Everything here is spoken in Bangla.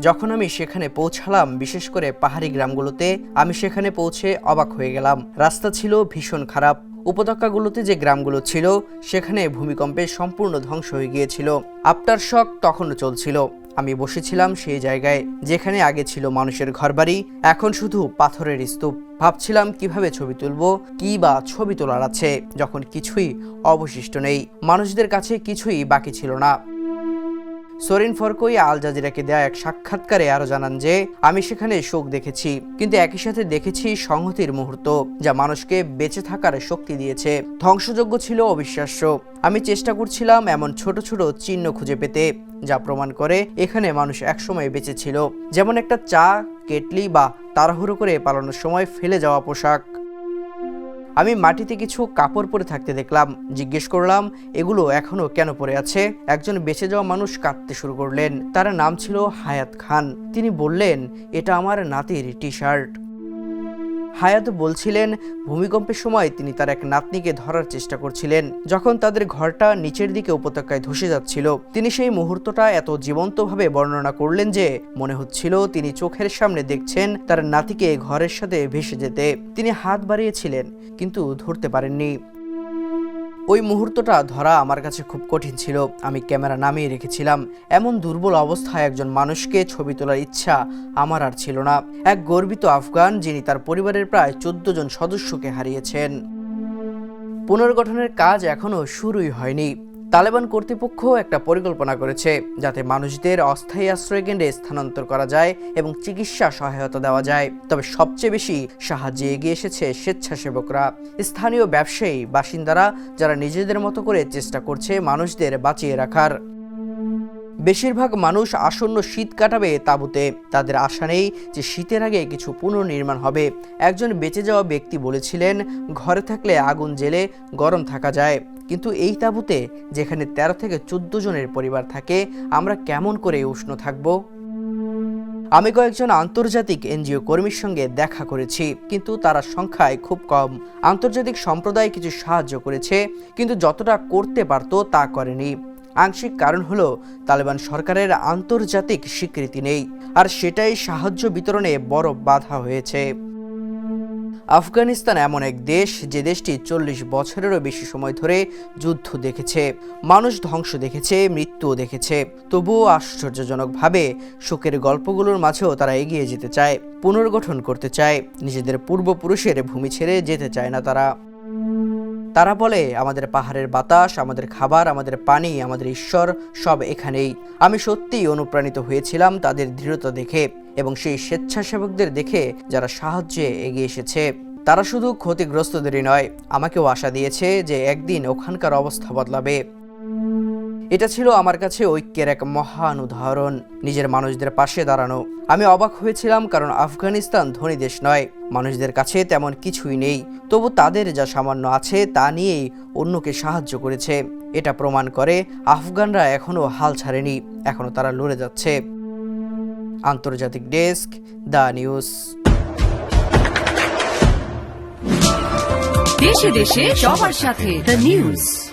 যখন আমি সেখানে পৌঁছালাম, বিশেষ করে পাহাড়ি গ্রামগুলোতে, আমি সেখানে পৌঁছে অবাক হয়ে গেলাম। রাস্তা ছিল ভীষণ খারাপ। উপত্যকাগুলোতে যে গ্রামগুলো ছিল, সেখানে ভূমিকম্পে সম্পূর্ণ ধ্বংস হয়ে গিয়েছিল। আফটার শক তখনও চলছিল। আমি বসেছিলাম সেই জায়গায়, যেখানে আগে ছিল মানুষের ঘরবাড়ি, এখন শুধু পাথরের স্তূপ। ভাবছিলাম কীভাবে ছবি তুলবো, কি বা ছবি তোলার আছে, যখন কিছুই অবশিষ্ট নেই। মানুষদের কাছে কিছুই বাকি ছিল না। সরিন ফরকই আল জাজিরাকে দেয়া এক সাক্ষাৎকারে আরও জানান যে, আমি সেখানে শোক দেখেছি, কিন্তু একই সাথে দেখেছি সংহতির মুহূর্ত, যা মানুষকে বেঁচে থাকার শক্তি দিয়েছে। ধ্বংসযোগ্য ছিল অবিশ্বাস্য। আমি চেষ্টা করছিলাম এমন ছোট ছোট চিহ্ন খুঁজে পেতে, যা প্রমাণ করে এখানে মানুষ একসময় বেঁচে ছিল। যেমন একটা চা, কেটলি বা তাড়াহুড়ো করে পালানোর সময় ফেলে যাওয়া পোশাক। আমি মাটিতে কিছু কাপড় পরে থাকতে দেখলাম, জিজ্ঞেস করলাম, এগুলো এখনও কেন পরে আছে? একজন বেঁচে যাওয়া মানুষ কাঁদতে শুরু করলেন। তার নাম ছিল হায়াত খান। তিনি বললেন, এটা আমার নাতির টি শার্ট হায়াত বলছিলেন, ভূমিকম্পের সময় তিনি তার এক নাতনিকে ধরার চেষ্টা করছিলেন, যখন তাদের ঘরটা নিচের দিকে উপত্যকায় ধসে যাচ্ছিল। তিনি সেই মুহূর্তটা এত জীবন্তভাবে বর্ণনা করলেন যে, মনে হচ্ছিল তিনি চোখের সামনে দেখছেন তার নাতিকে ঘরের সাথে ভেসে যেতে। তিনি হাত বাড়িয়েছিলেন, কিন্তু ধরতে পারেননি। ওই মুহূর্তটা ধরা আমার কাছে খুব কঠিন ছিল। আমি ক্যামেরা নামিয়ে রেখেছিলাম। এমন দুর্বল অবস্থায় একজন মানুষকে ছবি তোলার ইচ্ছা আমার আর ছিল না। এক গর্বিত আফগান যিনি তার পরিবারের প্রায় চোদ্দ জন সদস্যকে হারিয়েছেন। পুনর্গঠনের কাজ এখনও শুরুই হয়নি। তালেবান কর্তৃপক্ষ একটা পরিকল্পনা করেছে যাতে মানুষদের অস্থায়ী আশ্রয় কেন্দ্রে স্থানান্তর করা যায় এবং চিকিৎসা সহায়তা দেওয়া যায়। তবে সবচেয়ে বেশি সাহায্যে এগিয়ে এসেছে স্বেচ্ছাসেবকরা। স্থানীয় ব্যবসায়ী, বাসিন্দারা যারা নিজেদের মতো করে চেষ্টা করছে মানুষদের বাঁচিয়ে রাখার। বেশিরভাগ মানুষ আসন্ন শীত কাটাবে তাঁবুতে। তাদের আশা নেই যে শীতের আগে কিছু পুনর্নির্মাণ হবে। একজন বেঁচে যাওয়া ব্যক্তি বলেছিলেন, ঘরে থাকলে আগুন জেলে গরম থাকা যায়। কিন্তু এই তাঁবুতে, যেখানে তেরো থেকে চোদ্দ জনের পরিবার থাকে, আমরা কেমন করে উষ্ণ থাকব? আমি কয়েকজন আন্তর্জাতিক এনজিও কর্মীর সঙ্গে দেখা করেছি, কিন্তু তারা সংখ্যায় খুব কম। আন্তর্জাতিক সম্প্রদায় কিছু সাহায্য করেছে, কিন্তু যতটা করতে পারত তা করেনি। আংশিক কারণ হলো, তালেবান সরকারের আন্তর্জাতিক স্বীকৃতি নেই, আর সেটাই সাহায্য বিতরণে বড় বাধা হয়েছে। আফগানিস্তান এমন এক দেশ যে দেশটি চল্লিশ বছরেরও বেশি সময় ধরে যুদ্ধ দেখেছে, মানুষ ধ্বংস দেখেছে, মৃত্যুও দেখেছে। তবুও আশ্চর্যজনকভাবে শোকের গল্পগুলোর মাঝেও তারা এগিয়ে যেতে চায়, পুনর্গঠন করতে চায়। নিজেদের পূর্বপুরুষের ভূমি ছেড়ে যেতে চায় না তারা। তারা বলে, আমাদের পাহাড়ের বাতাস, আমাদের খাবার, আমাদের পানি, আমাদের ঈশ্বর সব এখানেই। আমি সত্যিই অনুপ্রাণিত হয়েছিলাম তাদের দৃঢ়তা দেখে এবং সেই স্বেচ্ছাসেবকদের দেখে যারা সাহায্যে এগিয়ে এসেছে। তারা শুধু ক্ষতিগ্রস্তদেরই নয়, আমাকেও আশা দিয়েছে যে একদিন ওখানকার অবস্থা বদলাবে। এটা ছিল আমার কাছে ঐক্যের এক মহান উদাহরণ। নিজের মানুষদের পাশে দাঁড়ানো। আমি অবাক হয়েছিলাম কারণ আফগানিস্তান ধনী দেশ নয়। মানুষদের কাছে তেমন কিছুই নেই। তবু তাদের যা সামান্য আছে তা নিয়েই অন্যকে সাহায্য করেছে। এটা প্রমাণ করে আফগানরা এখনও হাল ছাড়েনি। এখনও তারা লড়ে যাচ্ছে। আন্তর্জাতিক ডেস্ক, দ্য নিউজ। দেশে দেশে সবার সাথে দ্য নিউজ।